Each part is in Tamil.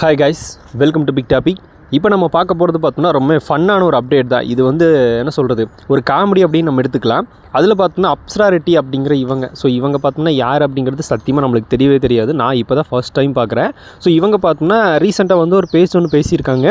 Hi guys, welcome to Big Topic. இப்போ நம்ம பார்க்க போகிறது பார்த்தோம்னா ரொம்ப ஃபன்னான ஒரு அப்டேட் தான். இது வந்து என்ன சொல்கிறது? ஒரு காமெடி அப்படின்னு நம்ம எடுத்துக்கலாம். அதில் பார்த்தோம்னா அப்சரா ரெட்டி அப்படிங்கிற இவங்க. ஸோ இவங்க பார்த்தோம்னா யார் அப்படிங்கிறது சத்தியமாக நம்மளுக்கு தெரியவே தெரியாது. நான் இப்போ தான் ஃபர்ஸ்ட் டைம் பார்க்குறேன். ஸோ இவங்க பார்த்தோம்னா ரீசெண்டாக வந்து ஒரு பேச்சு ஒன்று பேசியிருக்காங்க.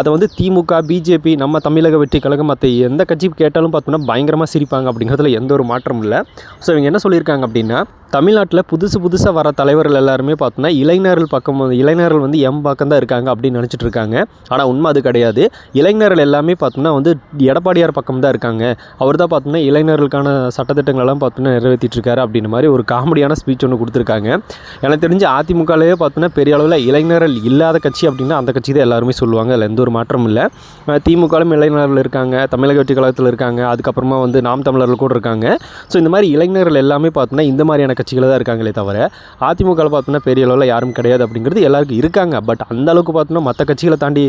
அதை வந்து திமுக பிஜேபி நம்ம தமிழக வெற்றி கழகம் மற்ற எந்த கட்சி கேட்டாலும் பார்த்தோம்னா பயங்கரமாக சிரிப்பாங்க அப்படிங்கிறதுல எந்த ஒரு மாற்றமும் இல்லை. ஸோ இவங்க என்ன சொல்லியிருக்காங்க அப்படின்னா தமிழ்நாட்டில் புதுசு புதுசாக வர தலைவர்கள் எல்லாருமே பார்த்தோன்னா இளைஞர்கள் பக்கம் இளைஞர்கள் வந்து எம் பக்கம் தான் இருக்காங்க அப்படின்னு நினச்சிட்டு இருக்காங்க. ஆனால் உண்மை அது கிடையாது. இளைஞர்கள் எல்லாமே பார்த்தோம்னா வந்து எடப்பாடியார் பக்கம் தான் இருக்காங்க. அவர் தான் பார்த்தோம்னா இளைஞர்களுக்கான சட்டத்திட்டங்களெல்லாம் பார்த்தோன்னா நிறைவேற்றிட்டு இருக்காரு அப்படின்ற மாதிரி ஒரு காமெடியான ஸ்பீச் ஒன்று கொடுத்துருக்காங்க. எனக்கு தெரிஞ்சு அதிமுகலேயே பார்த்தோன்னா பெரிய அளவில் இளைஞர்கள் இல்லாத கட்சி அப்படின்னா அந்த கட்சி தான் எல்லாருமே சொல்லுவாங்க. அதில் எந்த ஒரு மாற்றமும் இல்லை. திமுகலும் இளைஞர்கள் இருக்காங்க. தமிழக வெற்றி கழகத்தில் இருக்காங்க. அதுக்கப்புறமா வந்து நாம் தமிழர்கள் கூட இருக்காங்க. ஸோ இந்த மாதிரி இளைஞர்கள் எல்லாமே பார்த்தோன்னா இந்த மாதிரியான கட்சிகள் தான் இருக்காங்களே தவிர அதிமுகவில் பார்த்தோன்னா பெரிய அளவில் யாரும் கிடையாது அப்படிங்கிறது எல்லாருக்கும் இருக்காங்க. பட் அந்த அளவுக்கு பார்த்தோன்னா மற்ற கட்சிகளை தாண்டி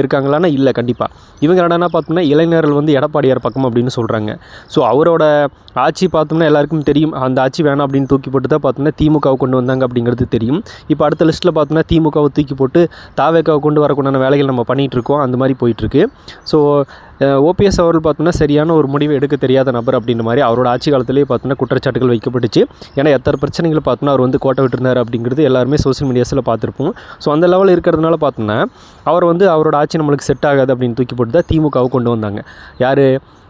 இருக்காங்களான்னா இல்லை கண்டிப்பாக இவங்க என்னன்னா பார்த்தோம்னா இளைஞர்கள் வந்து எடப்பாடியார் பக்கம் அப்படின்னு சொல்கிறாங்க ஸோ அவரோட ஆட்சி பார்த்தோம்னா எல்லாருக்கும் தெரியும். அந்த ஆட்சி வேணாம் அப்படின்னு தூக்கி போட்டு தான் பார்த்தோம்னா திமுகவை கொண்டு வந்தாங்க அப்படிங்கிறது தெரியும். இப்போ அடுத்த லிஸ்ட்டில் பார்த்தோம்னா திமுகவை தூக்கி போட்டு தாவேக்காவை கொண்டு வரக்குண்டான வேலைகள் நம்ம பண்ணிகிட்ருக்கோம் அந்த மாதிரி போயிட்டுருக்கு ஸோ ஓபிஎஸ் அவர்கள் பார்த்தோம்னா சரியான ஒரு முடிவை எடுக்க தெரியாத நபர் அப்படின்ற மாதிரி அவரோட ஆட்சி காலத்திலேயே பார்த்தோம்னா குற்றச்சாட்டுகள் வைக்கப்பட்டுச்சு. ஏன்னா எத்தனை பிரச்சனைகள் பார்த்தோம்னா அவர் வந்து கோட்டை விட்டுருந்தார் அப்படிங்கிறது எல்லாருமே சோஷியல் மீடியாஸில் பார்த்துருப்போம். ஸோ அந்த லெவலில் இருக்கிறதுனால பார்த்தோம்னா அவர் வந்து அவரோட ஆட்சி நம்மளுக்கு செட் ஆகாது அப்படின்னு தூக்கி போட்டு தான் திமுகவை கொண்டு வந்தாங்க. யார்?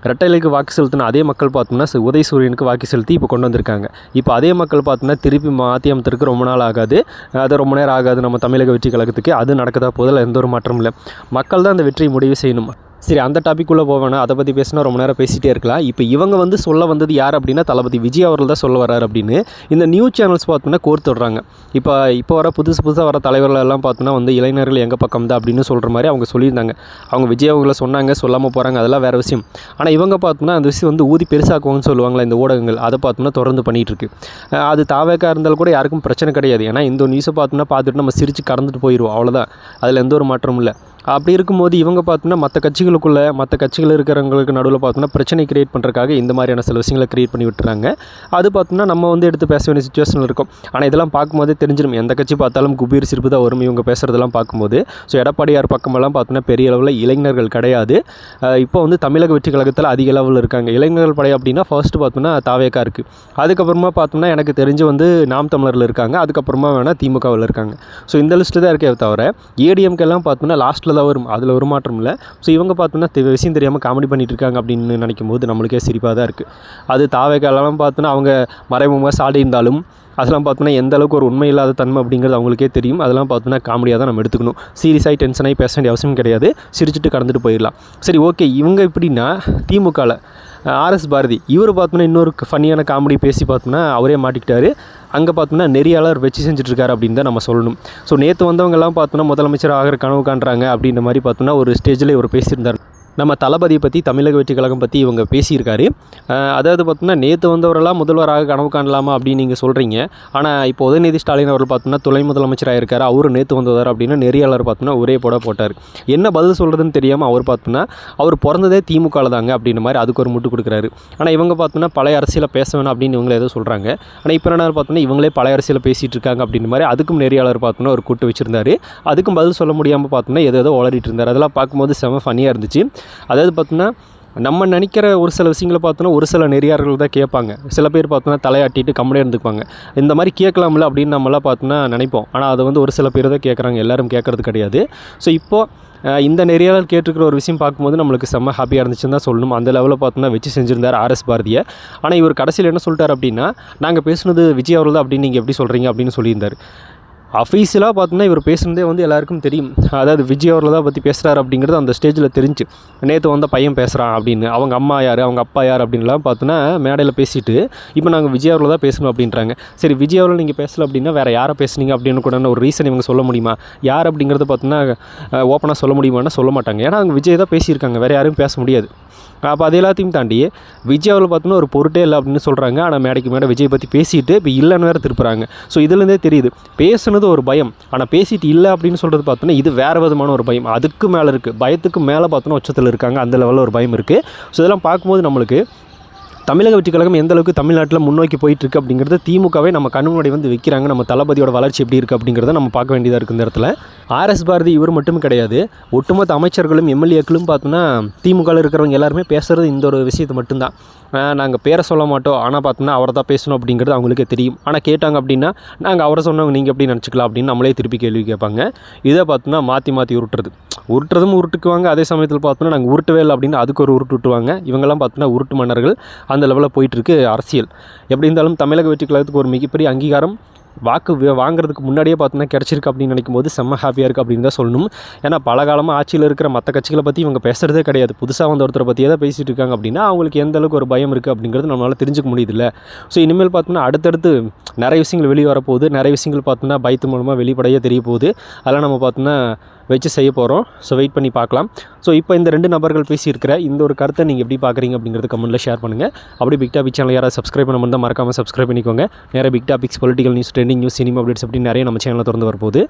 ரெட்டைலைக்கு வாக்கு செலுத்தின அதே மக்கள் பார்த்தோம்னா உதய சூரியனுக்கு வாக்கு செலுத்தி இப்போ கொண்டு வந்திருக்காங்க. இப்போ அதே மக்கள் பார்த்தோம்னா திருப்பி மாற்றி அமைத்திற்கு ரொம்ப நாள் ஆகாது. அது ரொம்ப நேரம் ஆகாது நம்ம தமிழக வெற்றி கழகத்துக்கு. அது நடக்கதா போதில் எந்த ஒரு மாற்றமும் இல்லை. மக்கள் தான் அந்த வெற்றியை முடிவு செய்யணும். சரி அந்த டாபிக் உள்ள போவேனா அதை பற்றி பேசினா ரொம்ப நேரம் பேசிகிட்டே இருக்கலாம். இப்போ இவங்க வந்து சொல்ல வந்தது யார் அப்படின்னா தளபதி விஜய் அவர்கள் தான் சொல்ல வரார் அப்படின்னு இந்த நியூஸ் சேனல்ஸ் பார்த்தோன்னா கோர்த்து விடுறாங்க. இப்போ இப்போ வர புதுசு புதுசாக வர தலைவர்கள் எல்லாம் பார்த்தோன்னா வந்து இளைஞர்கள் எங்கள் பக்கம் தான் அப்படின்னு சொல்கிற மாதிரி அவங்க சொல்லியிருந்தாங்க. அவங்க விஜய் அவங்கள சொன்னாங்க சொல்லாமல் போகிறாங்க அதெல்லாம் வேறு விஷயம். ஆனால் இவங்க பார்த்தோன்னா அந்த விஷயம் வந்து ஊதி பெருசாக்குவாங்கன்னு சொல்லுவாங்களே இந்த ஊடகங்கள். அதை பார்த்தோன்னா தொடர்ந்து பண்ணிகிட்டு இருக்கு. அது தாவேக்கா இருந்தாலும் கூட யாருக்கும் பிரச்சனை கிடையாது. ஏன்னா இந்த நியூஸை பார்த்தோன்னா பார்த்துட்டு நம்ம சிரித்து கடந்துட்டு போயிடுவோம் அவ்வளோதான் அதில் எந்த ஒரு மாற்றமும் இல்லை. அப்படி இருக்கும்போது இவங்க பார்த்தோன்னா மற்ற கட்சிகளுக்குள்ளே மற்ற கட்சிகள் இருக்கிறவங்களுக்கு நடுவில் பார்த்தோம்னா பிரச்சனை கிரியேட் பண்ணுறதுக்காக இந்த மாதிரியான சில விஷயங்களை கிரியேட் பண்ணி விட்டுறாங்க. அது பார்த்தோன்னா நம்ம வந்து எடுத்து பேச வேண்டிய சுச்சுவேஷனில் இருக்கும். ஆனால் இதெல்லாம் பார்க்கும்போது தெரிஞ்சிடும் எந்த கட்சி பார்த்தாலும் குபீர் சிரிப்பு தான் வரும் இவங்க பேசுகிறதெல்லாம் பார்க்கும்போது. ஸோ எடப்பாடியார் பக்கமெல்லாம் பார்த்தோன்னா பெரிய அளவில் இளைஞர்கள் கிடையாது. இப்போ வந்து தமிழக வெற்றி கழகத்தில் அதிக அளவில் இருக்காங்க. இளைஞர்கள் படை அப்படின்னா ஃபர்ஸ்ட் பார்த்தோம்னா தாவேக்கா இருக்குது அதுக்கப்புறமா பார்த்தோம்னா எனக்கு தெரிஞ்சு வந்து நாம் தமிழரில் இருக்காங்க. அதுக்கப்புறமா வேணால் திமுகவில் இருக்காங்க. ஸோ இந்த லிஸ்ட்டு தான் இருக்கே தவிர ஏடிஎம்கெல்லாம் பார்த்தோம்னா லாஸ்ட்டில் அதில் வரும் அதில் ஒரு மாற்றம் இல்லை. ஸோ இவங்க பார்த்தோன்னா விஷயம் தெரியாமல் காமெடி பண்ணிட்டு இருக்காங்க அப்படின்னு நினைக்கும் போது நம்மளுக்கே சிரிப்பாக தான் இருக்குது அது தாவேக்காலெல்லாம் பார்த்தோன்னா அவங்க மறைமுகமாக சாடி இருந்தாலும் அதெல்லாம் பார்த்தோன்னா எந்த அளவுக்கு ஒரு உண்மை இல்லாத தன்மை அப்படிங்கிறது அவங்களுக்கே தெரியும். அதெல்லாம் பார்த்தோன்னா காமெடியாக தான் நம்ம எடுத்துக்கணும். சீரியஸாகி டென்ஷனாகி பேச வேண்டிய அவசியம் கிடையாது. சிரிச்சுட்டு கடந்துட்டு போயிடலாம். சரி ஓகே இவங்க எப்படின்னா திமுகவில் ஆர்எஸ் பாரதி. இவர் பார்த்தோன்னா இன்னொரு ஃபன்னியான காமெடி பேசி பார்த்தோன்னா அவரே மாட்டிக்கிட்டாரு. அங்கே பார்த்தோன்னா நெறியாளர் வச்சு செஞ்சுட்ருக்காரு அப்படின்னு தான் நம்ம சொல்லணும். ஸோ நேற்று வந்தவங்கெல்லாம் பார்த்தோன்னா முதலமைச்சர் ஆகிற கனவு காண்றாங்க அப்படின்ற மாதிரி பார்த்தோன்னா ஒரு ஸ்டேஜில் இவர் பேசியிருந்தார். நம்ம தளபதியை பற்றி தமிழக வெற்றி கழகம் பற்றி இவங்க பேசியிருக்காரு. அதாவது பார்த்தோன்னா நேற்று வந்தவரெல்லாம் முதல்வராக கனவு காணலாமா அப்படின்னு நீங்கள் சொல்கிறீங்க ஆனால் இப்போ உதயநிதி ஸ்டாலின் அவர்கள் பார்த்தோன்னா துணை முதலமைச்சராக இருக்கார். அவர் நேற்று வந்தவர் அப்படின்னு நெறியாளர் பார்த்தோன்னா ஒரே போட போட்டார். என்ன பதில் சொல்கிறதுன்னு தெரியாமல் அவர் பார்த்தோன்னா அவர் பிறந்ததே திமுகவில் தாங்க அப்படின்ற மாதிரி அதுக்கு ஒரு முட்டு கொடுக்குறாரு. ஆனால் இவங்க பார்த்தோன்னா பழைய அரசியலை பேச வேணாம் அப்படின்னு இவங்களே ஏதோ சொல்கிறாங்க ஆனால் இப்போ என்ன பார்த்தோன்னா இவங்களே பழைய அரசியலை பேசிகிட்டு இருக்காங்க அப்படின்ற மாதிரி அதுக்கும் நெறியாளர் பார்த்தோன்னா ஒரு கூட்டு வச்சுருந்தாரு. அதுக்கும் பதில் சொல்ல முடியாமல் பார்த்தோன்னா ஏதோ ஏதோ உளறிட்டு இருந்தார். அதெல்லாம் பார்க்கும்போது செம ஃபனியாக இருந்துச்சு. அதாவது பார்த்தோன்னா நம்ம நினைக்கிற ஒரு சில விஷயங்களை பார்த்தோன்னா ஒரு சில நெறியார்கள் தான் கேட்பாங்க. சில பேர் பார்த்தோன்னா தலையாட்டிட்டு கம்முனே இருந்துக்குவாங்க. இந்த மாதிரி கேட்கலாம்ல அப்படின்னு நம்மளாம் பார்த்தோன்னா நினைப்போம். ஆனால் அதை வந்து ஒரு சில பேர் தான் கேட்குறாங்க. எல்லாரும் கேட்குறது கிடையாது. ஸோ இப்போது இந்த நெறியாளர் கேட்டிருக்கிற ஒரு விஷயம் பார்க்கும்போது நம்மளுக்கு செம்ம ஹாப்பியாக இருந்துச்சுன்னு தான் சொல்லணும். அந்த லெவலில் பார்த்தோன்னா வச்சு செஞ்சிருந்தார் ஆர்எஸ் பாரதியை. ஆனால் இவர் கடைசியில் என்ன சொல்லிட்டார் அப்படின்னா நாங்கள் பேசுனது விஜய் அவர்கள் தான் அப்படின்னு நீங்கள் எப்படி சொல்கிறீங்க அப்படின்னு சொல்லியிருந்தார். அஃபீஷியலாக பார்த்தோன்னா இவர் பேசுனதே வந்து எல்லாருக்கும் தெரியும். அதாவது விஜய் அவர்களை தான் பற்றி பேசுகிறார் அப்படிங்கிறது அந்த ஸ்டேஜில் தெரிஞ்சு நேற்று வந்த பையன் பேசுகிறான் அப்படின்னு அவங்க அம்மா யார் அவங்க அப்பா யார் அப்படின்லாம் பார்த்தோன்னா மேடையில் பேசிட்டு இப்போ நாங்கள் விஜய் அவர்களை தான் பேசணும் அப்படின்றாங்க. சரி விஜய் அவர்கள் நீங்கள் பேசல அப்படின்னா வேறு யாரை பேசுனீங்க அப்படின்னு கூட ஒரு ரீசன் இவங்க சொல்ல முடியுமா? யார் அப்படிங்கிறத பார்த்தோன்னா ஓப்பனாக சொல்ல முடியுமான்னா சொல்ல மாட்டாங்க. ஏன்னா அவங்க விஜய் தான் பேசியிருக்காங்க வேறு யாரும் பேச முடியாது. அப்போ அது எல்லாத்தையும் தாண்டி விஜய் அவர்கள் பார்த்தோன்னா ஒரு பொருட்டே இல்லை அப்படின்னு சொல்கிறாங்க ஆனால் மேடைக்கு மேடை விஜய் பற்றி பேசிட்டு இப்போ இல்லைன்னு வேறு திருப்புறாங்க. ஸோ இதுலேருந்தே தெரியுது. பேசுனது ஒரு பயம். ஆனால் பேசிட்டு இல்லை அப்படின்னு சொல்கிறது பார்த்தோன்னா இது வேறு விதமான ஒரு பயம். அதுக்கு மேலே இருக்குது பயத்துக்கு மேலே பார்த்தோன்னா உச்சத்தில் இருக்காங்க. அந்த லெவலில் ஒரு பயம் இருக்குது ஸோ இதெல்லாம் பார்க்கும்போது நம்மளுக்கு தமிழக வெற்றி கழகம் எந்த அளவுக்கு தமிழ்நாட்டில் முன்னோக்கி போயிட்டு இருக்கு அப்படிங்கிறது திமுகவே நம்ம கண்ணு முன்னாடி வந்து வைக்கிறாங்க. நம்ம தளபதியோட வளர்ச்சி எப்படி இருக்குது அப்படிங்கிறத நம்ம பார்க்க வேண்டியதாக இருக்குது இந்த இடத்துல. ஆர்எஸ் பாரதி இவர் மட்டும் கிடையாது. ஒட்டுமொத்த அமைச்சர்களும் எம்எல்ஏக்களும் பார்த்தோன்னா திமுகவில் இருக்கிறவங்க எல்லாருமே பேசுகிறது இந்த ஒரு விஷயத்தை மட்டும்தான். நாங்கள் பேரை சொல்ல மாட்டோம். ஆனால் பார்த்தோன்னா அவரை தான் பேசணும் அப்படிங்கிறது அவங்களுக்கே தெரியும். ஆனால் கேட்டாங்க அப்படின்னா நாங்கள் அவரை சொன்னவங்க நீங்கள் எப்படி நினச்சிக்கலாம் அப்படின்னு நம்மளே திருப்பி கேள்வி கேட்பாங்க. இதை பார்த்தோன்னா மாற்றி மாற்றி உருட்டுறது. உருட்டுறதும் உருட்டுக்குவாங்க. அதே சமயத்தில் பார்த்தோன்னா நாங்கள் உருட்டவே இல்லை அப்படின்னு அதுக்கு ஒரு உருட்டு விட்டுவாங்க இவங்கெல்லாம் பார்த்தோன்னா உருட்டு மன்னர்கள். அந்த லெவலில் போயிட்டுருக்கு அரசியல். எப்படி இருந்தாலும் தமிழக வெற்றி கழகத்துக்கு ஒரு மிகப்பெரிய அங்கீகாரம். வாக்கு வாங்குறதுக்கு முன்னாடியே பார்த்தோன்னா கிடச்சிருக்கு அப்படின்னு நினைக்கும் போது செம்ம ஹாப்பியாக இருக்குது அப்படின்னு தான் சொல்லணும். ஏன்னா பல காலமாக ஆட்சியில் இருக்கிற மற்ற கட்சிகளை பற்றி இவங்க பேசுகிறதே கிடையாது. புதுசாக வந்த ஒருத்தரை பற்றியே தான் பேசிகிட்டு இருக்காங்க அப்படின்னா அவங்களுக்கு எந்த அளவுக்கு ஒரு பயம் இருக்குது அப்படிங்கிறது நம்மளால் தெரிஞ்சுக்க முடியுதுல்ல. ஸோ இனிமேல் பார்த்தோன்னா அடுத்தடுத்து நிறைய விஷயங்கள் வெளியே வரப்போகுது. நிறைய விஷயங்கள் பார்த்தோன்னா பயத்து மூலமாக வெளிப்படையாக தெரிய போகுது. அதெல்லாம் நம்ம பார்த்தோன்னா வச்சு செய்ய போகிறோம் ஸோ வெயிட் பண்ணி பார்க்கலாம். ஸோ இப்போ இந்த ரெண்டு நபர்கள் பேசியிருக்கிற இந்த ஒரு கருத்தை நீங்கள் எப்படி பார்க்குறீங்க அப்படிங்கிறது கமெண்ட்டில் ஷேர் பண்ணுங்கள் அப்படி பிக் டாபிக் சேனல் யாராவது சப்ஸ்கிரைப் பண்ண மட்டும் மறக்காமல் சப்ஸ்கிரைப் பண்ணிக்கோங்க. நிறைய big topics political news trending news cinema updates அப்படின்னு நிறைய நம்ம சேனலில் திறந்து வரப்போகுது.